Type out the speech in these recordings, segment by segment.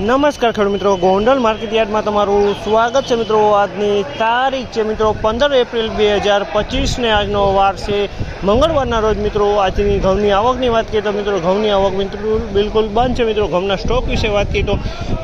નમસ્કાર ખેડૂત મિત્રો, ગોંડલ માર્કેટ યાર્ડમાં તમારું સ્વાગત છે મિત્રો. આજની તારીખ છે મિત્રો, પંદર એપ્રિલ બે હજાર પચીસને આજનો વાર છે. મંગળવારના રોજ મિત્રો, આજની ઘઉંની આવકની વાત કરીએ તો મિત્રો, ઘઉંની આવક મિત્રો બિલકુલ બંધ છે મિત્રો. ઘઉંના સ્ટોક વિશે વાત કરીએ તો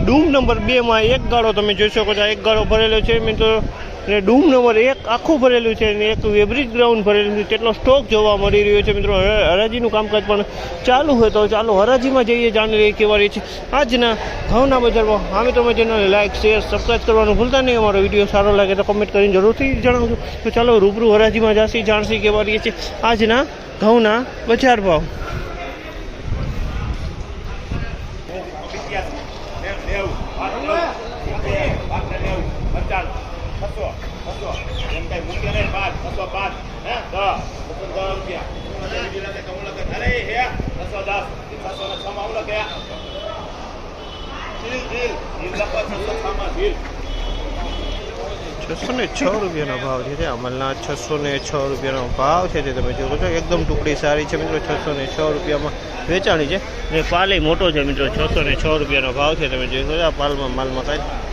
ડૂમ નંબર બેમાં એક ગાળો તમે જોઈ શકો છો. એક ગાળો ભરેલો છે મિત્રો. અને ડૂમ નંબર એક આખું ભરેલું છે અને એક વેબ્રિજ ગ્રાઉન્ડ ભરેલું છે. તેટલો સ્ટોક જોવા મળી રહ્યો છે મિત્રો. હરા- હરાજીનું કામકાજ પણ ચાલુ હોય તો ચાલો હરાજીમાં જઈએ, જાણી લઈએ કેવા રહી છે. આજના ઘઉંના બજારમાં હા મિત્રો ચેનલને લાઇક શેર સબસ્ક્રાઈબ કરવાનું ભૂલતા નહીં. અમારો વીડિયો સારો લાગે તો કમેન્ટ કરીને જરૂરથી જણાવજો. તો ચાલો રૂબરૂ હરાજીમાં જાસી જાણશી કેવા રહીએ છે આજના ઘઉંના બજાર ભાવ. છસો ને છ રૂપિયાનો ભાવ છે તે અમલના છસો ને છ રૂપિયાનો ભાવ છે તે તમે જોવો છો એકદમ ટુકડી સારી છે મિત્રો છસો ને છ રૂપિયામાં વેચાણી છે ને પાલે મોટો છે મિત્રો છસો ને છ રૂપિયાનો ભાવ છે તમે જોઈ શકો છો આ પાલમાં માલમાં કાંઈ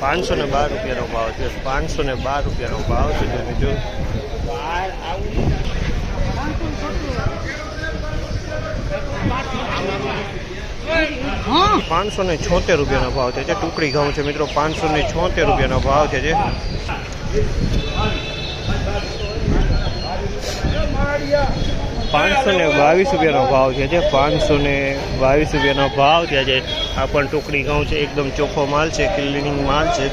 પાંચસો ને બાર રૂપિયાનો ભાવ છે. પાંચસો ને બાર રૂપિયાનો ભાવ છે. જો જો પાંચસો ને છોતેર રૂપિયાનો ભાવ છે. જે ટુકડી ઘઉં છે મિત્રો પાંચસો ને છોતેર રૂપિયાનો ભાવ છે પાંચસો ને બાવીસ રૂપિયાનો ભાવ છે. જે પાંચસો ને બાવીસ રૂપિયાનો ભાવ છે. જે આ પણ ટુકડી ઘઉં છે. એકદમ ચોખ્ખો માલ છે. ક્લિનિંગ માલ છે.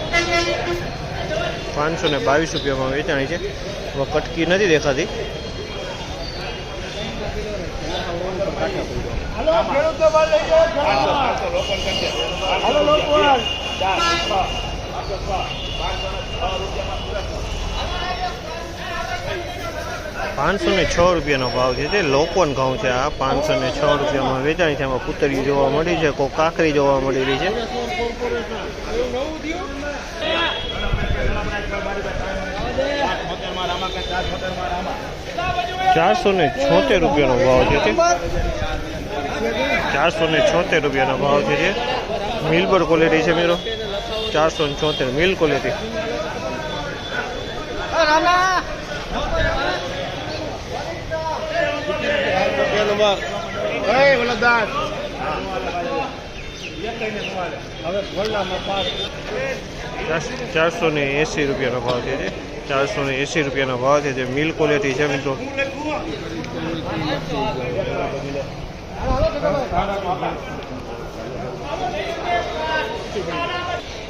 પાંચસો ને બાવીસ રૂપિયામાં વેચાણી છે. કટકી નથી દેખાતી. પાંચસો ને છ રૂપિયાનો ભાવ છે. તે લોકોન ઘઉં છે આ પાંચસો ને છ રૂપિયામાં વેચાણી છે. એમાં પુતળી જોવા મળી છે, કોઈ કાકરી જોવા મળી રહી છે. ચારસો ને છોતેર રૂપિયાનો ભાવ છે તે. ચારસો ને છોતેર રૂપિયાનો ભાવ છે જે મિલબર ક્વોલિટી છે મિત્રો. ચારસો ને છોતેર, મિલ ક્વોલિટી. ચાર- ચારસો ને એંસી રૂપિયાનો ભાવ છે ચારસો ને એંસી રૂપિયાનો ભાવ છે જે મિલ ક્વોલિટી છે મિત્રો.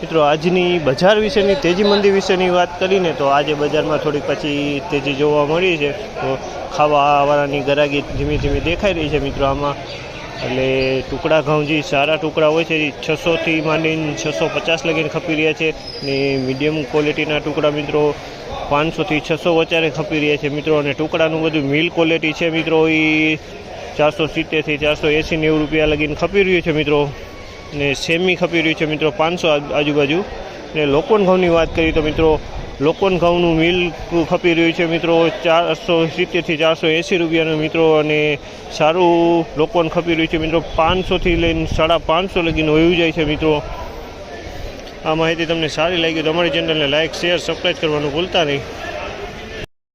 મિત્રો, આજની બજાર વિશેની તેજી મંદી વિશેની વાત કરીને તો આજે બજારમાં થોડીક પછી તેજી જોવા મળી છે. તો ખાવાવાળાની ગરાગી ધીમે ધીમે દેખાઈ રહી છે મિત્રો આમાં. એટલે ટુકડા ઘઉં જે સારા ટુકડા હોય છે, એ છસોથી માંડીને છસો પચાસ લગીને ખપી રહ્યા છે. ને મીડિયમ ક્વોલિટીના ટુકડા મિત્રો પાંચસોથી છસો વચ્ચે ખપી રહ્યા છે મિત્રો. અને ટુકડાનું બધું મિલ ક્વોલિટી છે મિત્રો, એ ચારસો સિત્તેરથી ચારસો એંસી નેવું રૂપિયા લગીને ખપી રહ્યું છે મિત્રો. ને સેમી ખપી રહ્યું છે મિત્રો પાંચસો આજુબાજુ. ને લોકોન ઘઉંની વાત કરીએ તો મિત્રો લોકોન ઘઉંનું મિલ ખપી રહ્યું છે મિત્રો ચારસો સિત્તેરથી ચારસો એંસી રૂપિયાનું મિત્રો અને સારું લોકોન ખપી રહ્યું છે મિત્રો પાંચસોથી લઈને સાડા પાંચસો લગીને વયું જાય છે મિત્રો. આ માહિતી તમને સારી લાગી તો અમારી ચેનલને લાઇક શેર સબસ્ક્રાઈબ કરવાનું ભૂલતા નહીં.